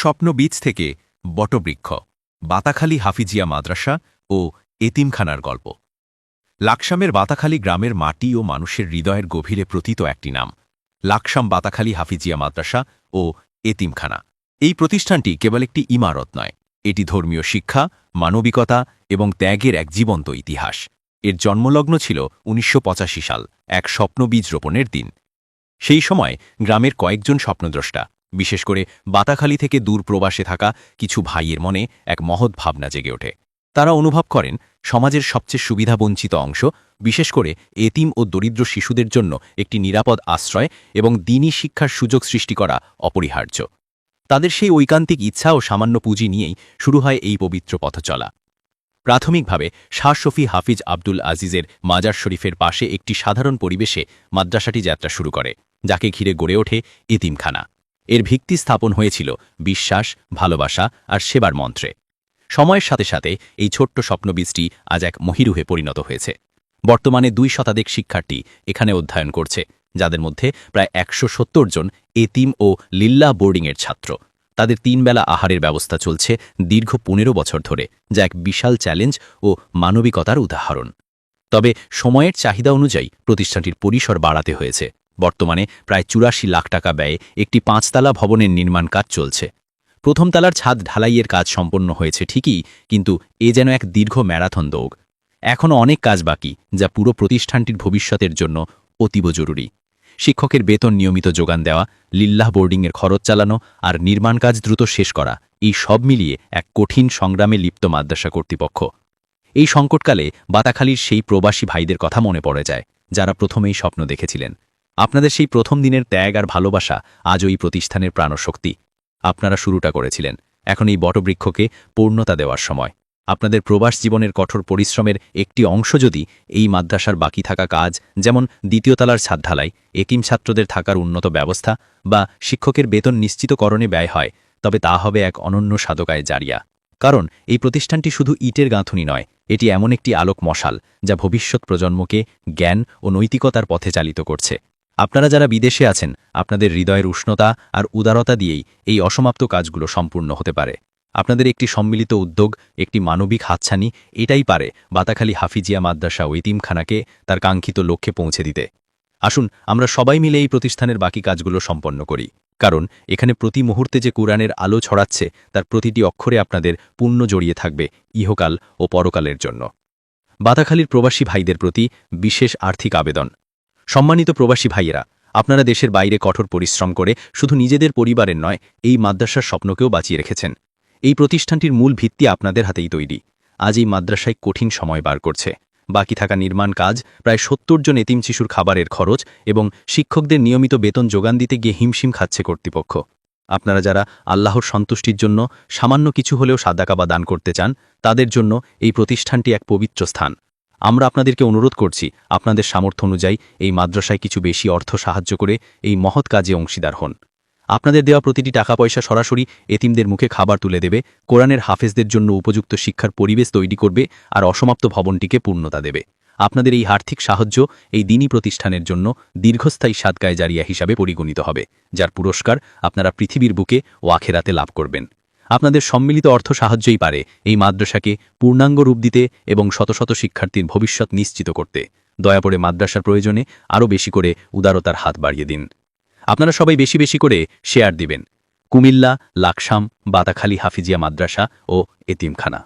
স্বপ্নবীজ থেকে বটবৃক্ষ, বাতাখালী হাফিজিয়া মাদ্রাসা ও এতিমখানার গল্প। লাকসামের বাতাখালী গ্রামের মাটি ও মানুষের হৃদয়ের গভীরে প্রতীত একটি নাম, লাকসাম বাতাখালী হাফিজিয়া মাদ্রাসা ও এতিমখানা। এই প্রতিষ্ঠানটি কেবল একটি ইমারত নয়, এটি ধর্মীয় শিক্ষা, মানবিকতা এবং ত্যাগের এক জীবন্ত ইতিহাস। এর জন্মলগ্ন ছিল উনিশশো পঁচাশি সাল, এক স্বপ্নবীজ রোপণের দিন। সেই সময় গ্রামের কয়েকজন স্বপ্নদ্রষ্টা বিশেষ করে বাতাখালী থেকে দূর প্রবাসে থাকা কিছু ভাইয়ের মনে এক মহৎ ভাবনা জেগে ওঠে। তারা অনুভব করেন, সমাজের সবচেয়ে সুবিধাবঞ্চিত অংশ, বিশেষ করে এতিম ও দরিদ্র শিশুদের জন্য একটি নিরাপদ আশ্রয় এবং দিনী শিক্ষার সুযোগ সৃষ্টি করা অপরিহার্য। তাদের সেই ঐকান্তিক ইচ্ছা ও সামান্য পুঁজি নিয়েই শুরু হয় এই পবিত্র পথ চলা। প্রাথমিকভাবে, শাহ শফি হাফিজ আব্দুল আজিজের মাজার শরীফের পাশে একটি সাধারণ পরিবেশে মাদ্রাসাটি যাত্রা শুরু করে, যাকে ঘিরে গড়ে ওঠে এতিমখানা। এর ভিত্তি স্থাপন হয়েছিল বিশ্বাস, ভালোবাসা আর সেবার মন্ত্রে। সময়ের সাথে সাথে এই ছোট্ট স্বপ্নবীজটি আজ এক মহিরুহে পরিণত হয়েছে। বর্তমানে দুই শতাধিক শিক্ষার্থী এখানে অধ্যয়ন করছে, যাদের মধ্যে প্রায় একশো সত্তর জন এতিম ও লিল্লা বোর্ডিংয়ের ছাত্র। তাদের তিনবেলা আহারের ব্যবস্থা চলছে দীর্ঘ পনেরো বছর ধরে, যা এক বিশাল চ্যালেঞ্জ ও মানবিকতার উদাহরণ। তবে সময়ের চাহিদা অনুযায়ী প্রতিষ্ঠানটির পরিসর বাড়াতে হয়েছে। বর্তমানে প্রায় চুরাশি লাখ টাকা ব্যয়ে একটি পাঁচতলা ভবনের নির্মাণ কাজ চলছে। প্রথম তালার ছাদ ঢালাইয়ের কাজ সম্পন্ন হয়েছে ঠিকই, কিন্তু এ যেন এক দীর্ঘ ম্যারাথন দৌড়। এখনও অনেক কাজ বাকি, যা পুরো প্রতিষ্ঠানটির ভবিষ্যতের জন্য অতীব জরুরি। শিক্ষকের বেতন নিয়মিত যোগান দেওয়া, লিল্লাহ বোর্ডিংয়ের খরচ চালানো আর নির্মাণ কাজ দ্রুত শেষ করা, এই সব মিলিয়ে এক কঠিন সংগ্রামে লিপ্ত মাদ্রাসা কর্তৃপক্ষ। এই সংকটকালে বাতাখালীর সেই প্রবাসী ভাইদের কথা মনে পড়ে যায়, যারা প্রথমেই স্বপ্ন দেখেছিলেন। আপনাদের সেই প্রথম দিনের ত্যাগ আর ভালোবাসা আজ ওই প্রতিষ্ঠানের প্রাণশক্তি। আপনারা শুরুটা করেছিলেন। এখন এই বটবৃক্ষকে পূর্ণতা দেওয়ার সময়। আপনাদের প্রবাস জীবনের কঠোর পরিশ্রমের একটি অংশ যদি এই মাদ্রাসার বাকি থাকা কাজ, যেমন দ্বিতীয় তালার একিম ছাত্রদের থাকার উন্নত ব্যবস্থা বা শিক্ষকের বেতন নিশ্চিতকরণে ব্যয় হয়, তবে তা হবে এক অনন্য সাধকায় জারিয়া। কারণ এই প্রতিষ্ঠানটি শুধু ইটের গাঁথুনি নয়, এটি এমন একটি আলোক মশাল যা ভবিষ্যৎ প্রজন্মকে জ্ঞান ও নৈতিকতার পথে চালিত করছে। আপনারা যারা বিদেশে আছেন, আপনাদের হৃদয়ের উষ্ণতা আর উদারতা দিয়েই এই অসমাপ্ত কাজগুলো সম্পূর্ণ হতে পারে। আপনাদের একটি সম্মিলিত উদ্যোগ, একটি মানবিক হাতছানি, এটাই পারে বাতাখালী হাফিজিয়া মাদ্রাসা ও ইতিমখানাকে তার কাঙ্ক্ষিত লক্ষ্যে পৌঁছে দিতে। আসুন, আমরা সবাই মিলে এই প্রতিষ্ঠানের বাকি কাজগুলো সম্পন্ন করি। কারণ, এখানে প্রতি মুহূর্তে যে কোরআনের আলো ছড়াচ্ছে, তার প্রতিটি অক্ষরে আপনাদের পুণ্য জড়িয়ে থাকবে ইহকাল ও পরকালের জন্য। বাতাখালীর প্রবাসী ভাইদের প্রতি বিশেষ আর্থিক আবেদন। সম্মানিত প্রবাসী ভাইয়েরা, আপনারা দেশের বাইরে কঠোর পরিশ্রম করে শুধু নিজেদের পরিবারের নয়, এই মাদ্রাসার স্বপ্নকেও বাঁচিয়ে রেখেছেন। এই প্রতিষ্ঠানটির মূল ভিত্তি আপনাদের হাতেই তৈরি। আজ এই মাদ্রাসায় কঠিন সময় বার করছে। বাকি থাকা নির্মাণ কাজ, প্রায় সত্তর জন এতিম শিশুর খাবারের খরচ এবং শিক্ষকদের নিয়মিত বেতন যোগান দিতে গিয়ে হিমশিম খাচ্ছে কর্তৃপক্ষ। আপনারা যারা আল্লাহর সন্তুষ্টির জন্য সামান্য কিছু হলেও সাদাকাবা দান করতে চান, তাদের জন্য এই প্রতিষ্ঠানটি এক পবিত্র স্থান। আমরা আপনাদেরকে অনুরোধ করছি, আপনাদের সামর্থ্য অনুযায়ী এই মাদ্রাসায় কিছু বেশি অর্থ সাহায্য করে এই মহৎ কাজে অংশীদার হন। আপনাদের দেওয়া প্রতিটি টাকা পয়সা সরাসরি এতিমদের মুখে খাবার তুলে দেবে, কোরআনের হাফেজদের জন্য উপযুক্ত শিক্ষার পরিবেশ তৈরি করবে আর অসমাপ্ত ভবনটিকে পূর্ণতা দেবে। আপনাদের এই আর্থিক সাহায্য এই দিনই প্রতিষ্ঠানের জন্য দীর্ঘস্থায়ী সাদকায় জারিয়া হিসাবে পরিগণিত হবে, যার পুরস্কার আপনারা পৃথিবীর বুকে ও আখেরাতে লাভ করবেন। আপনাদের সম্মিলিত অর্থ সাহায্যই পারে এই মাদ্রাসাকে পূর্ণাঙ্গ রূপ দিতে এবং শত শত শিক্ষার্থীর ভবিষ্যৎ নিশ্চিত করতে। দয়া করে মাদ্রাসার প্রয়োজনে আরও বেশি করে উদারতার হাত বাড়িয়ে দিন। আপনারা সবাই বেশি বেশি করে শেয়ার দিবেন। কুমিল্লা, লাকসাম, বাতাখালী, হাফিজিয়া মাদ্রাসা ও এতিমখানা।